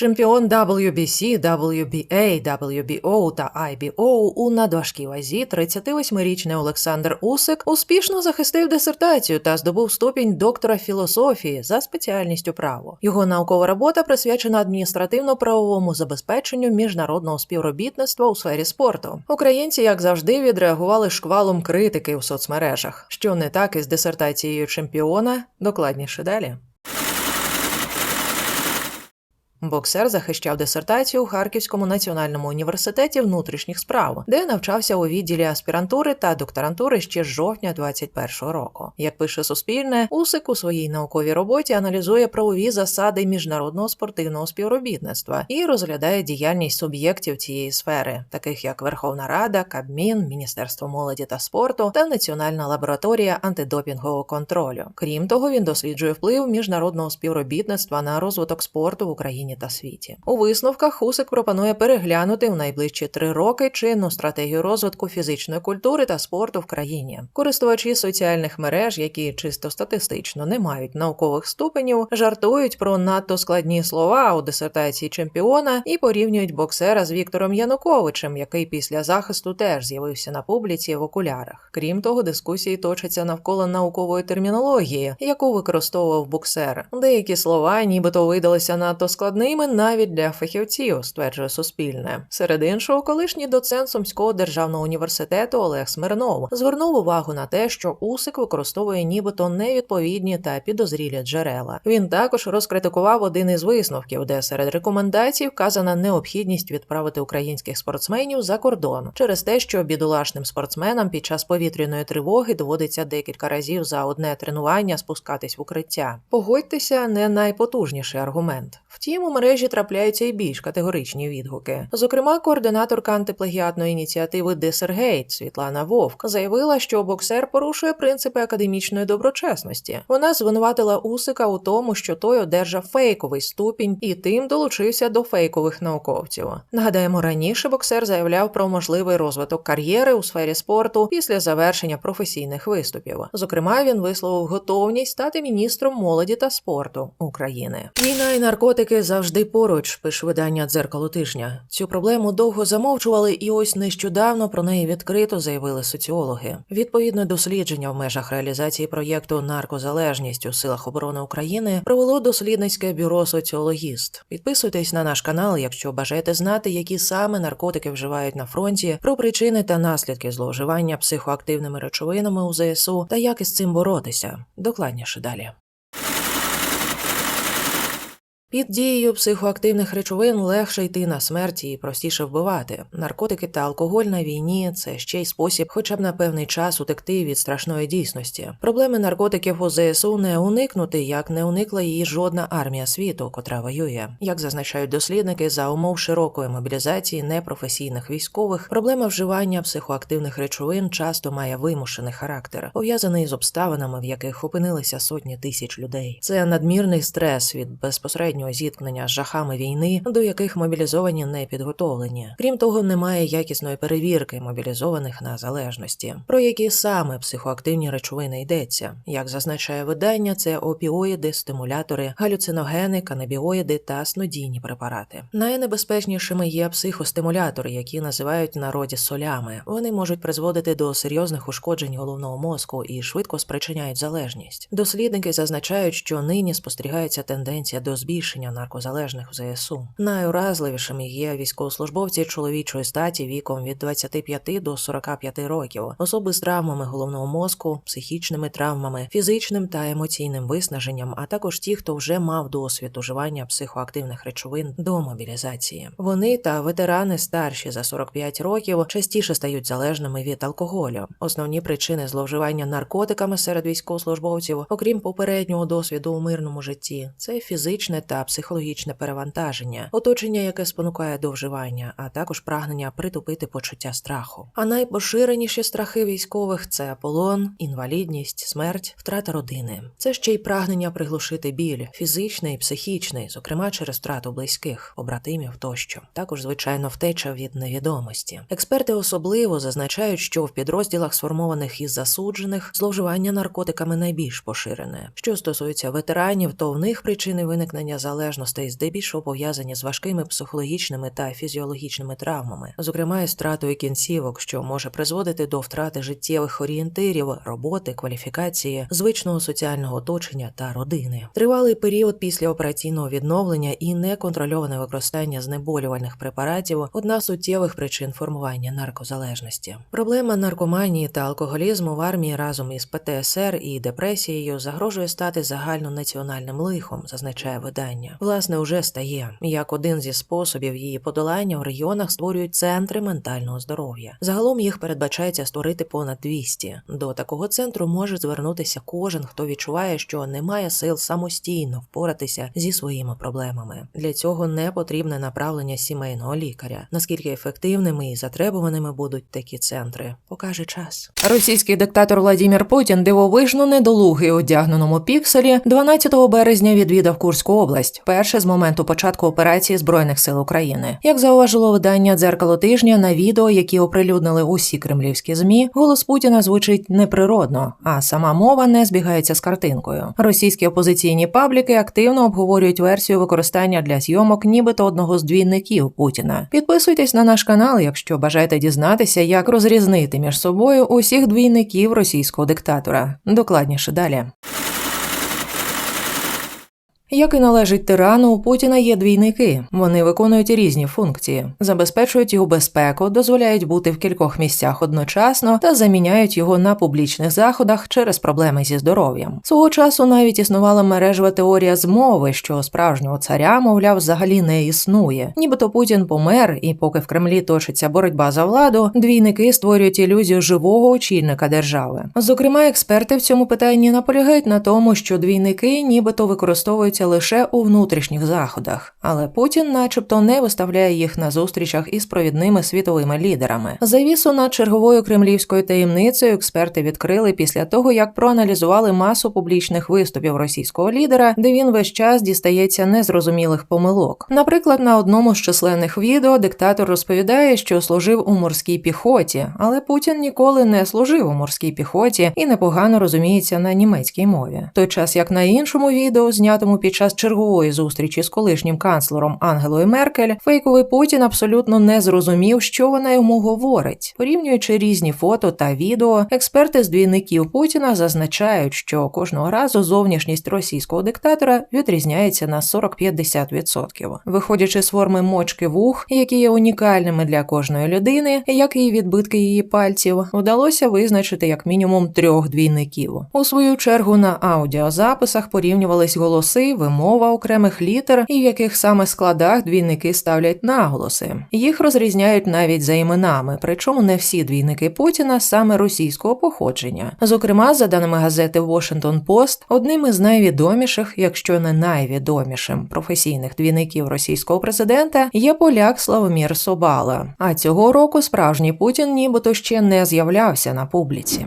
Чемпіон WBC, WBA, WBO та IBO у надважкій вазі 38-річний Олександр Усик успішно захистив дисертацію та здобув ступінь доктора філософії за спеціальністю право. Його наукова робота присвячена адміністративно-правовому забезпеченню міжнародного співробітництва у сфері спорту. Українці, як завжди, відреагували шквалом критики у соцмережах, що не так із дисертацією чемпіона, докладніше далі. Боксер захищав дисертацію у Харківському національному університеті внутрішніх справ, де навчався у відділі аспірантури та докторантури ще з жовтня 21-го року. Як пише Суспільне, Усик у своїй науковій роботі аналізує правові засади міжнародного спортивного співробітництва і розглядає діяльність суб'єктів цієї сфери, таких як Верховна Рада, Кабмін, Міністерство молоді та спорту та Національна лабораторія антидопінгового контролю. Крім того, він досліджує вплив міжнародного співробітництва на розвиток спорту в Україні та світі. У висновках Хусик пропонує переглянути в найближчі три роки чинну стратегію розвитку фізичної культури та спорту в країні. Користувачі соціальних мереж, які чисто статистично не мають наукових ступенів, жартують про надто складні слова у дисертації чемпіона і порівнюють боксера з Віктором Януковичем, який після захисту теж з'явився на публіці в окулярах. Крім того, дискусії точаться навколо наукової термінології, яку використовував боксер. Деякі слова, нібито видалися надто складними навіть для фахівців, стверджує Суспільне. Серед іншого, колишній доцент Сумського державного університету Олег Смирнов звернув увагу на те, що Усик використовує нібито невідповідні та підозрілі джерела. Він також розкритикував один із висновків, де серед рекомендацій вказана необхідність відправити українських спортсменів за кордон через те, що бідолашним спортсменам під час повітряної тривоги доводиться декілька разів за одне тренування спускатись в укриття. Погодьтеся, не найпотужніший аргумент. Втім, мережі трапляються і більш категоричні відгуки. Зокрема, координаторка антиплагіатної ініціативи Десергейт Світлана Вовк заявила, що боксер порушує принципи академічної доброчесності. Вона звинуватила Усика у тому, що той одержав фейковий ступінь і тим долучився до фейкових науковців. Нагадаємо, раніше боксер заявляв про можливий розвиток кар'єри у сфері спорту після завершення професійних виступів. Зокрема, він висловив готовність стати міністром молоді та спорту України. Війна і наркотики завжди поруч, пише видання дзеркало тижня. Цю проблему довго замовчували, і ось нещодавно про неї відкрито заявили соціологи. Відповідне дослідження в межах реалізації проєкту Наркозалежність у силах оборони України провело дослідницьке бюро Соціологіст. Підписуйтесь на наш канал, якщо бажаєте знати, які саме наркотики вживають на фронті, про причини та наслідки зловживання психоактивними речовинами у ЗСУ та як із цим боротися. Докладніше далі. Під дією психоактивних речовин легше йти на смерть і простіше вбивати. Наркотики та алкоголь на війні це ще й спосіб, хоча б на певний час утекти від страшної дійсності. Проблеми наркотиків у ЗСУ не уникнути, як не уникла її жодна армія світу, котра воює. Як зазначають дослідники, за умов широкої мобілізації непрофесійних військових, проблема вживання психоактивних речовин часто має вимушений характер, пов'язаний з обставинами, в яких опинилися сотні тисяч людей. Це надмірний стрес від безпосередньо безпосереднього зіткнення з жахами війни, до яких мобілізовані не підготовлені. Крім того, немає якісної перевірки мобілізованих на залежності, про які саме психоактивні речовини йдеться. Як зазначає видання, це опіоїди, стимулятори, галюциногени, канабіоїди та снодійні препарати. Найнебезпечнішими є психостимулятори, які називають народі солями. Вони можуть призводити до серйозних ушкоджень головного мозку і швидко спричиняють залежність. Дослідники зазначають, що нині спостерігається тенденція до збільшення збільшення наркозалежних в ЗСУ. Найуразливішими є військовослужбовці чоловічої статі віком від 25 до 45 років, особи з травмами головного мозку, психічними травмами, фізичним та емоційним виснаженням, а також ті, хто вже мав досвід уживання психоактивних речовин до мобілізації. Вони та ветерани старші за 45 років частіше стають залежними від алкоголю. Основні причини зловживання наркотиками серед військовослужбовців, окрім попереднього досвіду у мирному житті, це фізичне та психологічне перевантаження, оточення, яке спонукає до вживання, а також прагнення притупити почуття страху. А найпоширеніші страхи військових це полон, інвалідність, смерть, втрата родини. Це ще й прагнення приглушити біль, фізичний, психічний, зокрема через втрату близьких, побратимів тощо. Також, звичайно, втеча від невідомості. Експерти особливо зазначають, що в підрозділах, сформованих із засуджених, зловживання наркотиками найбільш поширене. Що стосується ветеранів, то в них причини виникнення залежностей здебільшого пов'язані з важкими психологічними та фізіологічними травмами, зокрема із стратою кінцівок, що може призводити до втрати життєвих орієнтирів, роботи, кваліфікації, звичного соціального оточення та родини. Тривалий період після операційного відновлення і неконтрольоване використання знеболювальних препаратів одна з суттєвих причин формування наркозалежності. Проблема наркоманії та алкоголізму в армії разом із ПТСР і депресією загрожує стати загальнонаціональним лихом, зазначає видання. Власне, уже стає як один зі способів її подолання в регіонах створюють центри ментального здоров'я. Загалом їх передбачається створити понад 200. До такого центру може звернутися кожен, хто відчуває, що не має сил самостійно впоратися зі своїми проблемами. Для цього не потрібне направлення сімейного лікаря. Наскільки ефективними і затребуваними будуть такі центри, покаже час. Російський диктатор Владімір Путін дивовижно недолугий одягненому пікселі 12 березня відвідав Курську область, перше з моменту початку операції збройних сил України. Як зауважило видання дзеркало тижня на відео, які оприлюднили усі кремлівські змі, голос Путіна звучить неприродно, а сама мова не збігається з картинкою. Російські опозиційні пабліки активно обговорюють версію використання для зйомок, нібито одного з двійників Путіна. Підписуйтесь на наш канал, якщо бажаєте дізнатися, як розрізнити між собою усіх двійників російського диктатора. Докладніше далі. Як і належить тирану, у Путіна є двійники. Вони виконують різні функції, забезпечують його безпеку, дозволяють бути в кількох місцях одночасно та заміняють його на публічних заходах через проблеми зі здоров'ям. Свого часу навіть існувала мережева теорія змови, що справжнього царя, мовляв, взагалі не існує. Нібито Путін помер, і поки в Кремлі точиться боротьба за владу, двійники створюють ілюзію живого очільника держави. Зокрема, експерти в цьому питанні наполягають на тому, що двійники нібито використовуються лише у внутрішніх заходах, але Путін, начебто, не виставляє їх на зустрічах із провідними світовими лідерами. Завісу над черговою кремлівською таємницею експерти відкрили після того, як проаналізували масу публічних виступів російського лідера, де він весь час дістається незрозумілих помилок. Наприклад, на одному з численних відео диктатор розповідає, що служив у морській піхоті, але Путін ніколи не служив у морській піхоті і непогано розуміється на німецькій мові. Той час як на іншому відео, знятому під час чергової зустрічі з колишнім канцлером Ангелою Меркель, фейковий Путін абсолютно не зрозумів, що вона йому говорить. Порівнюючи різні фото та відео, експерти з двійників Путіна зазначають, що кожного разу зовнішність російського диктатора відрізняється на 40-50%. Виходячи з форми мочки вух, які є унікальними для кожної людини, як і відбитки її пальців, вдалося визначити як мінімум трьох двійників. У свою чергу на аудіозаписах порівнювались голоси, вимова окремих літер і в яких саме складах двійники ставлять наголоси. Їх розрізняють навіть за іменами, причому не всі двійники Путіна саме російського походження. Зокрема, за даними газети Washington Post, одним із найвідоміших, якщо не найвідомішим професійних двійників російського президента є поляк Славомір Собала. А цього року справжній Путін нібито ще не з'являвся на публіці.